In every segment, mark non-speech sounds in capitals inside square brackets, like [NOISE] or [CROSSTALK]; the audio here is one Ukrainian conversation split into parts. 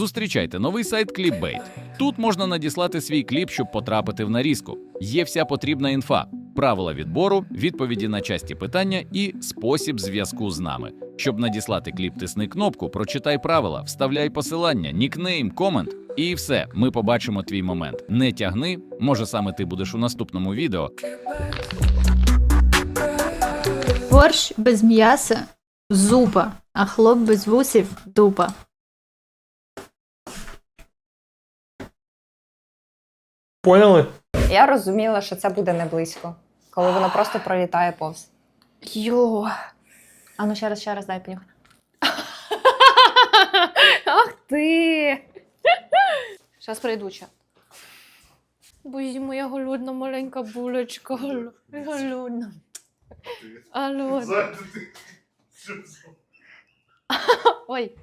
Зустрічайте новий сайт Clipbait. Тут можна надіслати свій кліп, щоб потрапити в нарізку. Є вся потрібна інфа, правила відбору, відповіді на часті питання і спосіб зв'язку з нами. Щоб надіслати кліп, тисни кнопку, прочитай правила, вставляй посилання, нікнейм, комент. І все, ми побачимо твій момент. Не тягни, може саме ти будеш у наступному відео. Борщ без м'яса зупа, а хлоп без вусів дупа. Поняли? Я розуміла, що це буде не близько, коли воно просто пролітає повз. Йо. А ну ще раз, ще раз дай понюхати. [LAUGHS] Ах ти. Зараз прийду ще. Боже, моя голодна маленька булочка. гол- Голодна. Голодна. Ой.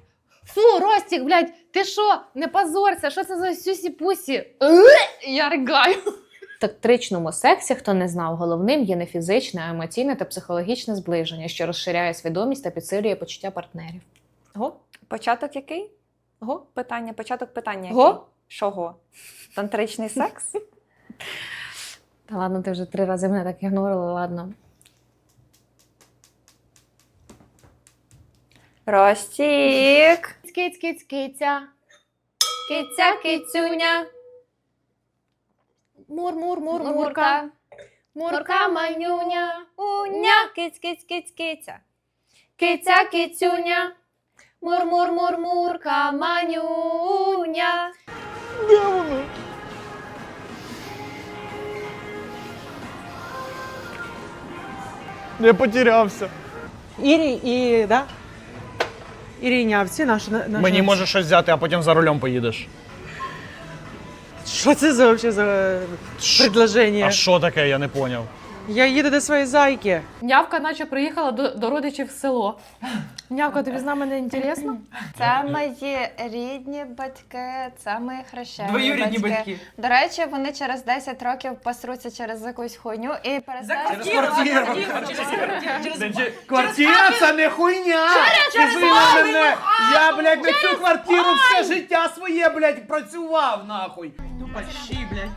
Фу, Ростік, блядь, ти що? Не позорся, що це за сюсі-пусі? Я ригаю. В тактичному сексі, хто не знав, головним є не фізичне, а емоційне та психологічне зближення, що розширяє свідомість та підсилює почуття партнерів. Го? Початок який? Го? Питання, початок питання. Го? який? Чого? Тантричний секс? [LAUGHS] Та ладно, ти вже три рази мене так ігнорила, ладно. Ростік. Киць, киць, киця. Киця, кицюня. Мур, мур, мур, Мурка. мурка. Манюня. Уня. Киць, киць, киць, киця. Киця, кицюня. Мур, мур, мур, мурка, манюня. Я потерявся. Ірі і, да? Іріня, всі наші. наші Мені може щось взяти, а потім за рулем поїдеш. Що це за, вообще за предложення? А що таке, я не поняв. Я їду до своєї зайки. Нявка наче приїхала до, до родичів в село. Нявка, тобі з нами не інтересно? Це мої рідні батьки, це мої хрещені Двоюрідні батьки. До речі, вони через 10 років посруться через якусь хуйню і перестануть. Квартира це не хуйня! Скажи на мене! Я, блядь, на цю квартиру все життя своє, блядь, працював, нахуй! Тупощі, блядь.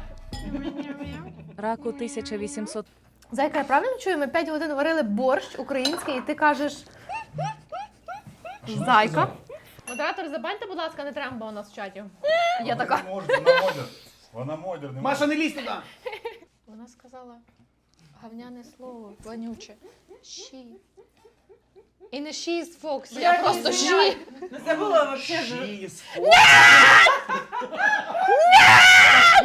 Раку 1800 Зайка, я правильно чую? Ми 5 годин варили борщ український, і ти кажеш. Зайка. Модератор, забаньте, будь ласка, не треба у нас в чаті. Я така. Вона модер. Вона модер. не Маша, не лізь туди! Вона сказала гавняне слово, вонюче. Щі. І не ші fox, Фоксі, я просто she. Ну це було вообще ж. fox.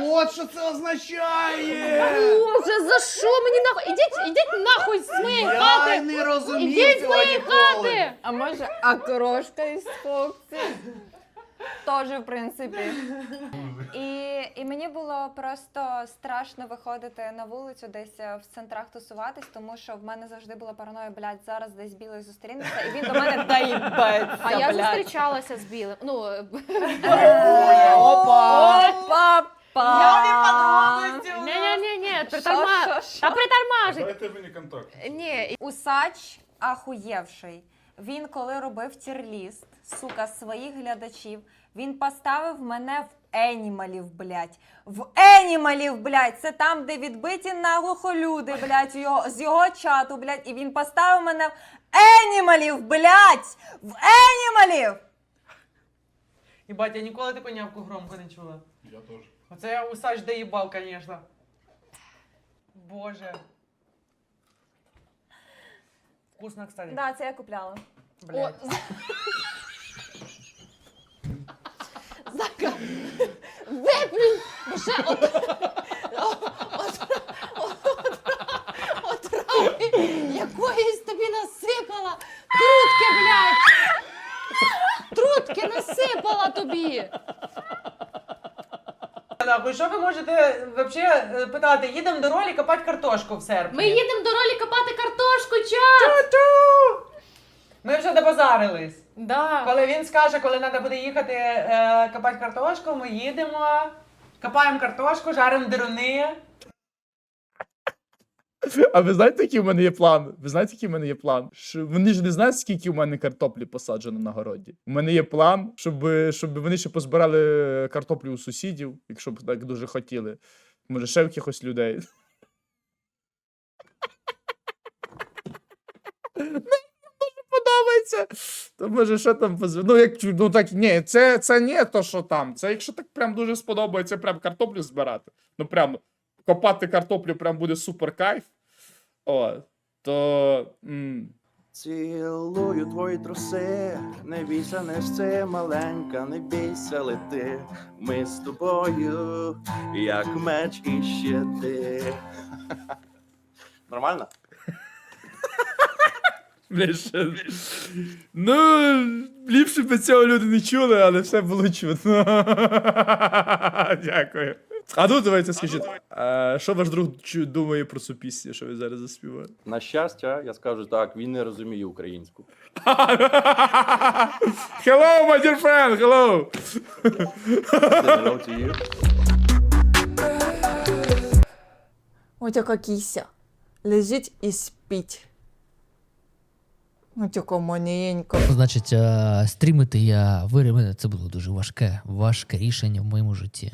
От що це означає! Боже, за що мені нахуй? Ідіть, ідіть нахуй з моєї Я хати! не розумів Ідіть з цього моєї ніколи! хати! А може, окрошка із Фоксі? Теж, в принципі. [LAUGHS] І, і мені було просто страшно виходити на вулицю, десь е, в центрах тусуватись, тому що в мене завжди була параноя, блядь, зараз десь білий зустрінеться, і він до мене [LAUGHS] доїбеться, А я блядь. зустрічалася з білим. Ну, е, [LAUGHS] Опа! Опа! що, що? Та притармажить. Дайте мені контакт. Ні, Усач ахуєвший. Він коли робив тірліст, сука, своїх глядачів, він поставив мене в енімалів, блядь. В енімалів, блядь. Це там, де відбиті наглухо люди, блядь, його, з його чату, блядь. І він поставив мене в енімалів, блядь! В енімалів! Єбать, я ніколи таку нявку громко не чула. Я теж. Оце я усач доїбав, звісно. Боже. Вкусно, кстати. Да, це я купляла. Блядь. [LAUGHS] Зайка, виплюнь, бо ще от... Отрави якоїсь тобі насипала. Трутки, блядь! Трутки насипала тобі. Нахуй, що ви можете вообще питати? Їдемо до ролі копати картошку в серпні. Ми їдемо до ролі копати картошку, чат! Ми вже добазарились. Да. Коли він скаже, коли треба буде їхати е, копати картошку, ми їдемо, копаємо картошку, жаримо деруни. А ви знаєте, який в мене є план? Ви знаєте, який в мене є план? Що вони ж не знають, скільки в мене картоплі посаджено на городі. У мене є план, щоб, щоб вони ще позбирали картоплю у сусідів, якщо б так дуже хотіли. Може, ще в якихось людей. Мені. То може, що там. Ну, як ну так, ні, це, це не то, що там. Це якщо так прям дуже сподобається, прям картоплю збирати. Ну прям копати картоплю прям буде супер кайф. О, то. М- Цілую твої труси, не бійся, не ще маленька, не бійся лети. Ми з тобою, як меч і щити. [LAUGHS] Нормально? Ну, ліпше б цього люди не чули, але все було чутно. [LAUGHS] Дякую. А ну давайте скажіть, а, що ваш друг чу- думає про цю пісню, що ви зараз заспівали? На щастя, я скажу так, він не розуміє українську. [LAUGHS] Hello, my dear friend, hello! Hello to you. Ось така кіся. Лежить і спить. Ось така маленька. Значить, е, стрімити я вирішив, це було дуже важке, важке рішення в моєму житті.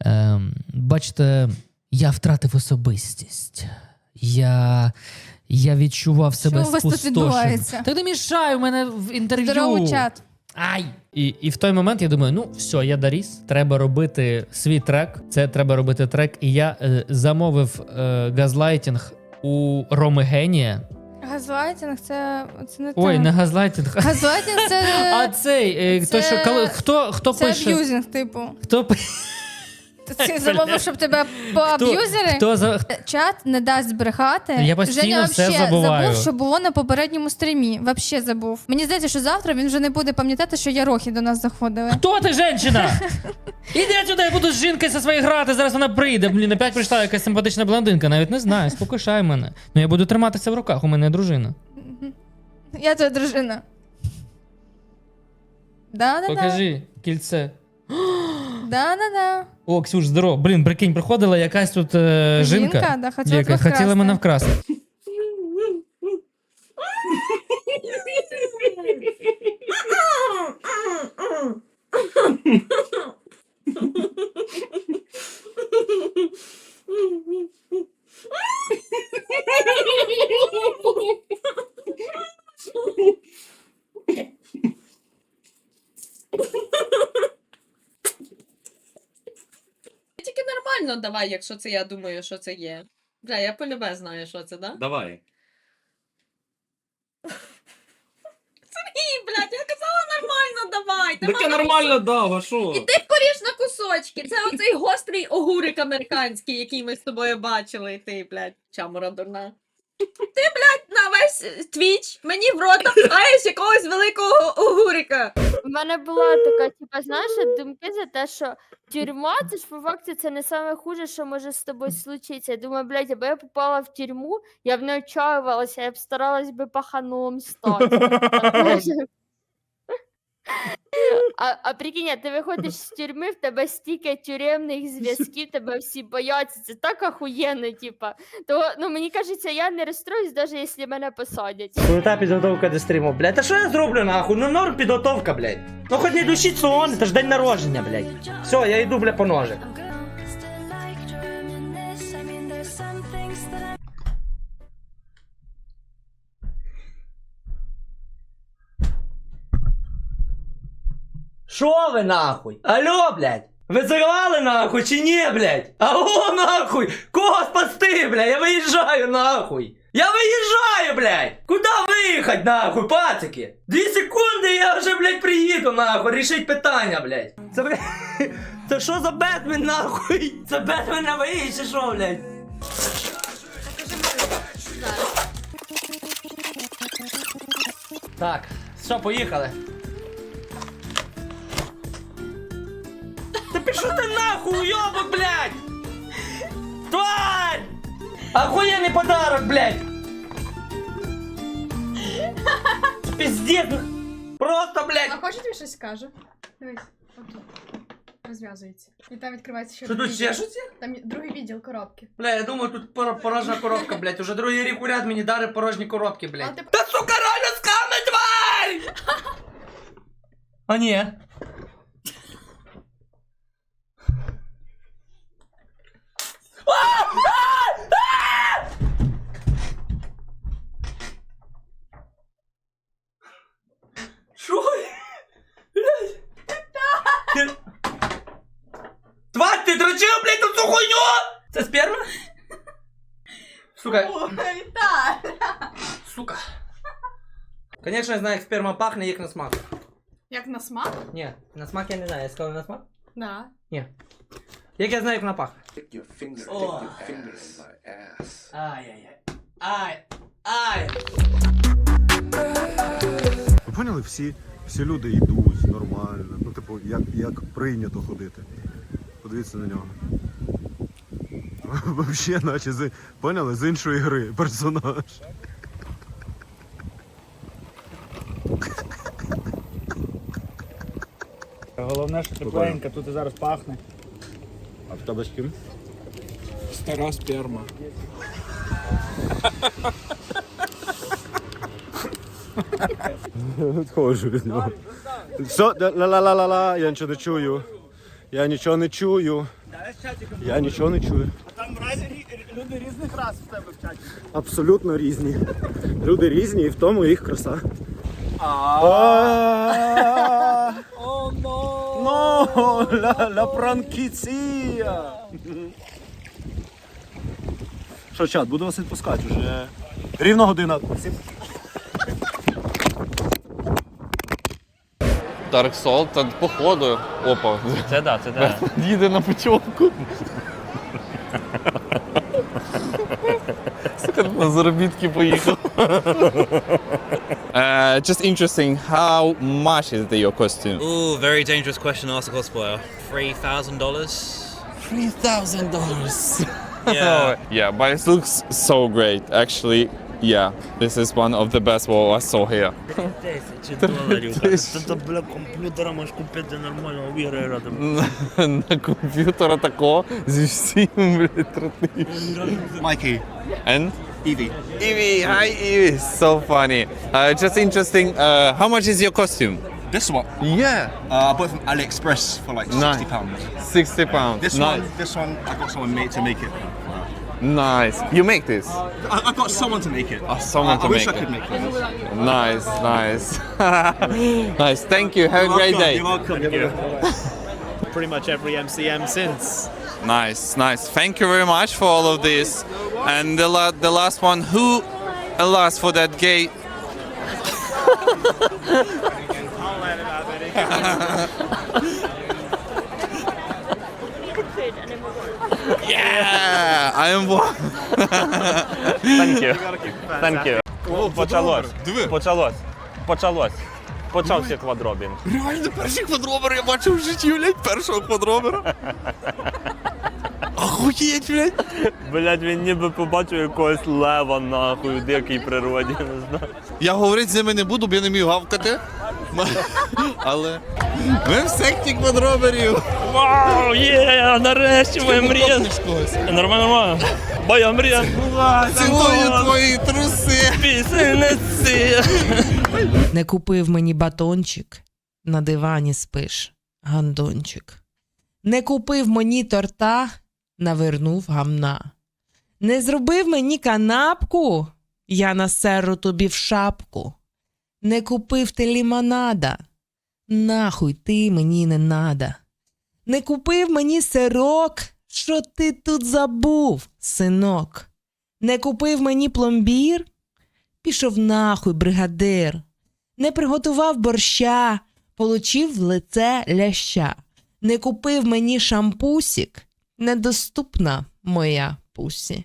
Ем, бачите, я втратив особистість. Я, я відчував себе Що у вас тут спустошеним. відбувається? Не мішай, у мене в інтерв'ю. Здорово, чат. Ай! І, і в той момент я думаю, ну все, я Даріс, треба робити свій трек. Це треба робити трек. І я е, замовив е, газлайтінг у Роми Генія. Газлайтинг це, це не Ой, те. не газлайтінг. Газлайтинг це, [LAUGHS] А цей, е, це- той, що, коли, хто, хто це пише? аб'юзінг, типу. Хто, пи- [LAUGHS] Ти замовив, щоб тебе поаб'юзери? хто за, Чат не дасть збрехати. Я постійно Женя все вообще забуваю. забув, що було на попередньому стрімі. Вообще забув. Мені здається, що завтра він вже не буде пам'ятати, що ярохи до нас заходили. Хто ти, женщина? [LAUGHS] Іди сюди, я буду з жінкою зі своєю грати, зараз вона прийде. Блін, опять прийшла якась симпатична блондинка, навіть не знаю, [LAUGHS] спокушай мене. Ну я буду триматися в руках, у мене дружина. Я твоя дружина. Да-да-да. Покажи кільце. [GASPS] Да-да-да. О, Ксюш, здорово. Блін, прикинь, приходила якась тут е, жінка. Жінка, да, хотіла яка хотіла мене вкрасти. Тільки нормально давай, якщо це я думаю, що це є. Бля, я полюбе знаю, що це, да? Давай. Сергій, блядь, я казала нормально давай. Таке давай. нормально дав, а що? І ти поріж на кусочки. Це оцей гострий огурик американський, який ми з тобою бачили. І ти, блядь, чамора дурна. Ти, блядь, на весь твіч мені в рота пхаєш якогось великого огурика. У мене була така, типа, знаєш, думки за те, що тюрма, це ж по факту це не саме хуже, що може з тобою случитися. Я думаю, блядь, якби я попала в тюрму, я б не очаювалася, я б старалась би паханом стати. [LAUGHS] А, а прикинь, а ти виходиш з тюрми, в тебе стільки тюремних зв'язків, тебе всі бояться. Це так охуєнно, типа. То ну мені кажеться, я не розстроюсь, навіть якщо мене посадять. Крута підготовка до стріму, блядь. Та що я зроблю нахуй? Ну норм підготовка, блядь. Ну хоч не душіть сон, це ж день народження, блядь. Все, я йду, бля, по ножик. Шо ви нахуй? Алло, блядь? Ви зарвали нахуй чи ні, блядь? Алло, нахуй! Кого спасти, блядь? Я виїжджаю нахуй! Я виїжджаю, блядь! Куда виїхать, нахуй, пацики? Дві секунди, я вже, блядь, приїду, нахуй, рішить питання, блядь. Це, блядь, [LAUGHS] це що за Бетмен, нахуй? Це Бетмен на виїзд, чи що, блядь? Так, все, поїхали. Та пішов ти нахуй, уйобок, блядь! Тварь! Охуєнний подарок, блядь! Пиздец! Просто, блядь! хочеш тобі щось скажу? Дивись, отут. розв'язується. І там відкривається ще Що тут другий відділ. чешуться? Там є другий відділ коробки. Бля, я думаю, тут пор- порожня коробка, блядь. Уже другий рік уряд мені дари порожні коробки, А блядь. ти Та сука, реально сками, тварь! [LAUGHS] А ні. Конечно, я знаю, як сперма пахне, як на смак. Як на смак? Ні, на смак я не знаю. Я сказав на смак? Да. Ні. Як я знаю, як вона пахне? О. Ай-яй-яй. Ай. Ай. Ви поняли, всі, всі люди йдуть нормально. Ну, типу, як, як прийнято ходити. Подивіться на нього. [LAUGHS] Взагалі, наче з, поняли, з іншої гри персонаж. Головне, що тепленько, тут і зараз пахне. А в тебе з ким? Стара сперма. Відходжу від нього. Все, ла-ла-ла-ла-ла, я нічого не чую. Я нічого не чую. Я нічого не чую. Там люди різних рас в тебе в чаті. Абсолютно різні. Люди різні, і в тому їх краса. А. О, но! Ну, ла, ла пранкіція. Що, чат, буду вас відпускати вже. Рівно година. Dark Soul, та походу. Опа. Це да, це да. Їде на путівку. на заробітки поїхав. [LAUGHS] Uh, just interesting, how much is the, your costume? Ooh, very dangerous question to ask a cosplayer. Three thousand dollars. Three thousand dollars. Yeah. [LAUGHS] yeah, but it looks so great. Actually, yeah, this is one of the best what I saw here. Тисячі доларів. Та бля комп'ютера можеш купити нормально в ігри грати. на, на комп'ютера такого зі всім блядь, тротним. Майкі. [LAUGHS] And Evie. Evie, hi Evie. So funny. Uh, just interesting. Uh, how much is your costume? This one, Yeah, uh, I bought it from AliExpress for like Nice. pounds. sixty pounds. This nice. one, this one, I got someone made to make it. Nice. You make this? I, I got someone to make it. Oh, someone I, to I wish make I could make it. Nice, nice. [LAUGHS] nice. Thank you. Have a great day. You're welcome. You're welcome. [LAUGHS] Pretty much every MCM since. Nice, nice. Thank you very much for all of this. And the la- the last one, who, alas, for that gay. [LAUGHS] yeah, I am one. Thank you. Thank you. Почалось. Почалось. Почалось. Почався квадробінг. Реально перший квадробер я бачив в житті, блядь, першого квадробера. [LAUGHS] Охуєть, блядь. Блять, він ніби побачив якогось лева нахуй в дикій природі, не знаю. Я говорити з ними не буду, бо я не вмію гавкати. Але ми в секті квадроберів. Вау, є, нарешті моя мрія. когось. Нормально, нормально. Моя мрія збулася. Цілую твої труси. Пісенниці. Не купив мені батончик, на дивані спиш, гандончик. Не купив мені торта, навернув гамна. Не зробив мені канапку, я насеру тобі в шапку. Не купив ти лімонада, нахуй ти мені не надо. Не купив мені сирок, що ти тут забув, синок. Не купив мені пломбір, пішов нахуй, бригадир. Не приготував борща, получив в лице ляща. Не купив мені шампусік, недоступна моя пусі.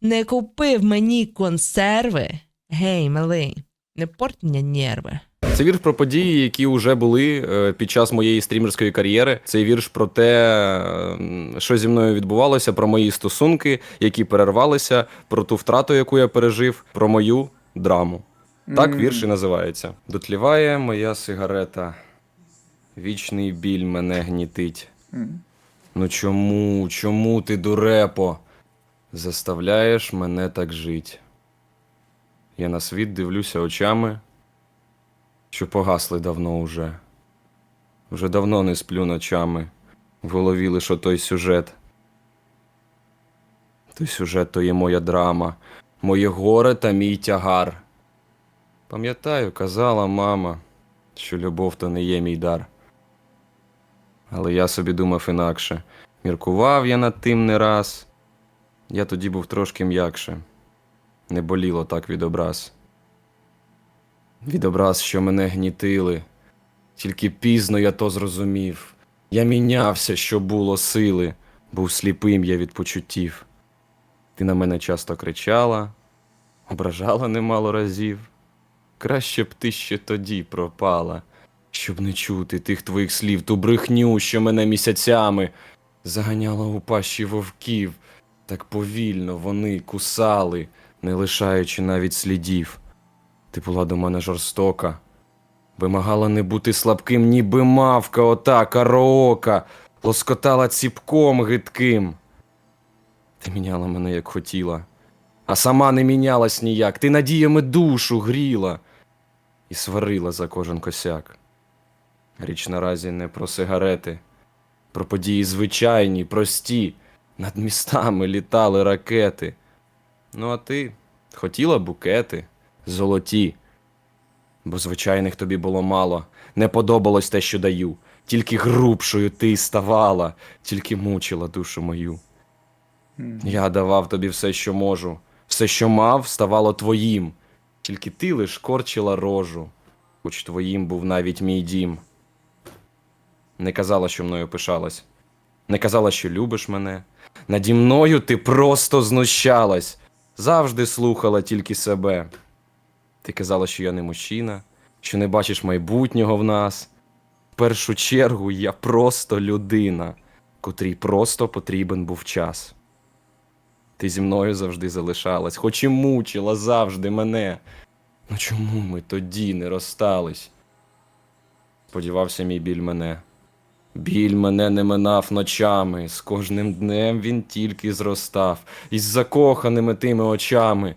Не купив мені консерви, гей, малий, не порть мені нерви. Це вірш про події, які вже були е, під час моєї стрімерської кар'єри. Це вірш про те, що зі мною відбувалося, про мої стосунки, які перервалися, про ту втрату, яку я пережив, про мою драму. Так вірш і називається. Дотліває моя сигарета. Вічний біль мене гнітить. Ну чому, чому ти, дурепо, заставляєш мене так жить? Я на світ дивлюся очами, що погасли давно уже. Вже давно не сплю ночами, в голові лише той сюжет. Той сюжет то є моя драма, моє горе та мій тягар. Пам'ятаю, казала мама, що любов то не є мій дар. Але я собі думав інакше. Міркував я над тим не раз. Я тоді був трошки м'якше. Не боліло так від образ. Від що мене гнітили. Тільки пізно я то зрозумів. Я мінявся, що було сили, був сліпим я від почуттів. Ти на мене часто кричала, ображала немало разів. Краще б ти ще тоді пропала, щоб не чути тих твоїх слів, ту брехню, що мене місяцями заганяла у пащі вовків. Так повільно вони кусали, не лишаючи навіть слідів. Ти була до мене жорстока, вимагала не бути слабким, ніби мавка, ота караока, лоскотала ціпком гидким. Ти міняла мене, як хотіла, а сама не мінялась ніяк. Ти надіями душу гріла і сварила за кожен косяк. Річ наразі не про сигарети, про події звичайні, прості. Над містами літали ракети. Ну, а ти хотіла букети золоті, бо звичайних тобі було мало, не подобалось те, що даю. Тільки грубшою ти ставала, тільки мучила душу мою. Я давав тобі все, що можу, все, що мав, ставало твоїм, тільки ти лиш корчила рожу, хоч твоїм був навіть мій дім. Не казала, що мною пишалась, не казала, що любиш мене. Наді мною ти просто знущалась, завжди слухала тільки себе. Ти казала, що я не мужчина, що не бачиш майбутнього в нас. В першу чергу я просто людина, котрій просто потрібен був час. Ти зі мною завжди залишалась, хоч і мучила завжди мене. Ну чому ми тоді не розстались? Сподівався мій біль мене. Біль мене не минав ночами, з кожним днем він тільки зростав, із закоханими тими очами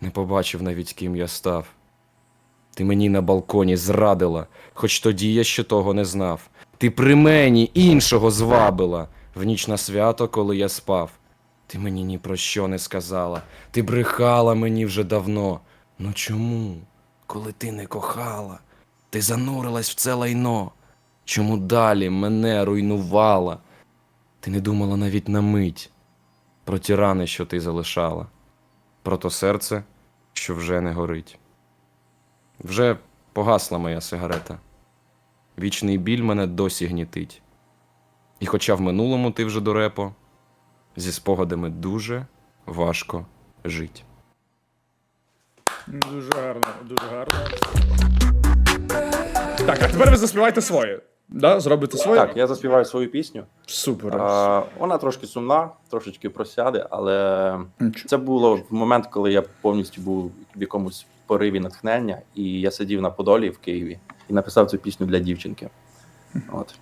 не побачив навіть ким я став. Ти мені на балконі зрадила, хоч тоді я ще того не знав. Ти при мені іншого звабила в ніч на свято, коли я спав. Ти мені ні про що не сказала, ти брехала мені вже давно. Ну чому, коли ти не кохала, ти занурилась в це лайно? Чому далі мене руйнувала? Ти не думала навіть на мить про ті рани, що ти залишала, про то серце, що вже не горить. Вже погасла моя сигарета. Вічний біль мене досі гнітить. І хоча в минулому ти вже дурепо, зі спогадами дуже важко жить. Дуже гарно, дуже гарно. Так, а тепер ви заспівайте своє. Да? Зробите своє? Так, я заспіваю свою пісню. Супер. А, вона трошки сумна, трошечки просяде, але це було в момент, коли я повністю був в якомусь пориві натхнення, і я сидів на Подолі в Києві і написав цю пісню для дівчинки. От.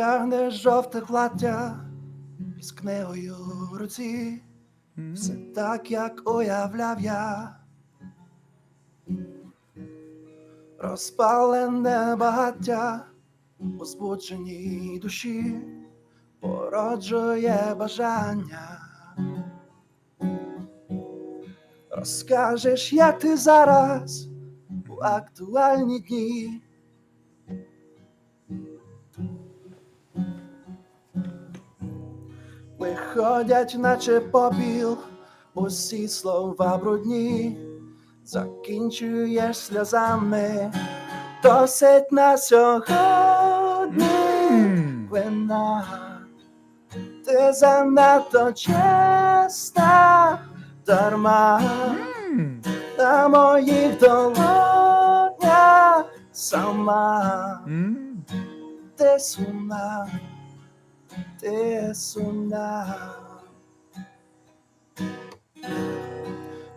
Ти жовте плаття із книгою в руці. Все так, як уявляв я. Розпалене багаття у збудженій душі породжує бажання. Розкажеш, як ти зараз у актуальні дні. Виходять, наче попіл, усі слова брудні, закінчуєш сльозами, досить на сьогодні. Вина. Ти занадто чесна, дарма. На моїх долонях сама. Ти сумна, сумна.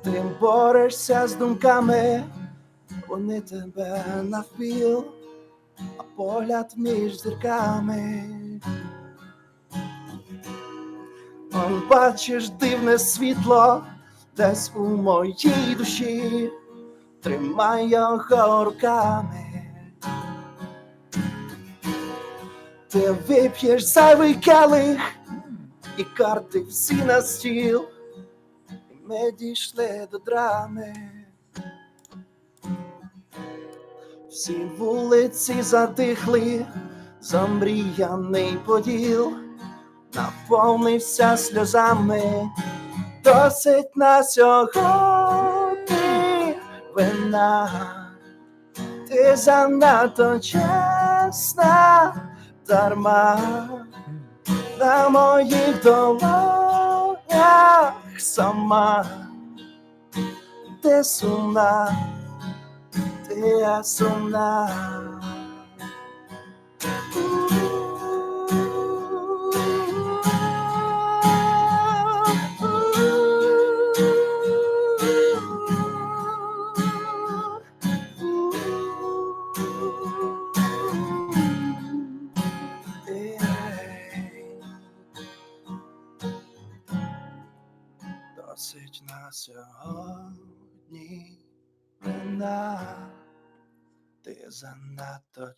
Ти борешся з думками, вони тебе навпіл, а погляд між зірками. Он бачиш дивне світло десь у моїй душі, тримай його руками. Ти вип'єш зайвий келих, і карти всі на стіл, і ми дійшли до драми. Всі вулиці затихли, замріяний поділ, наповнився сльозами, досить на сьогодні. Вина, ти занадто чесна, дарма на моїх долонях сама, ти сумна, ти сумна.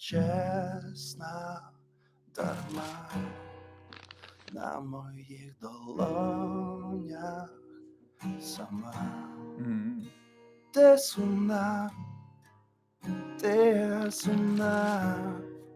Чесна, дарма на моїх долонях сама. Ти сумна, ти сумна.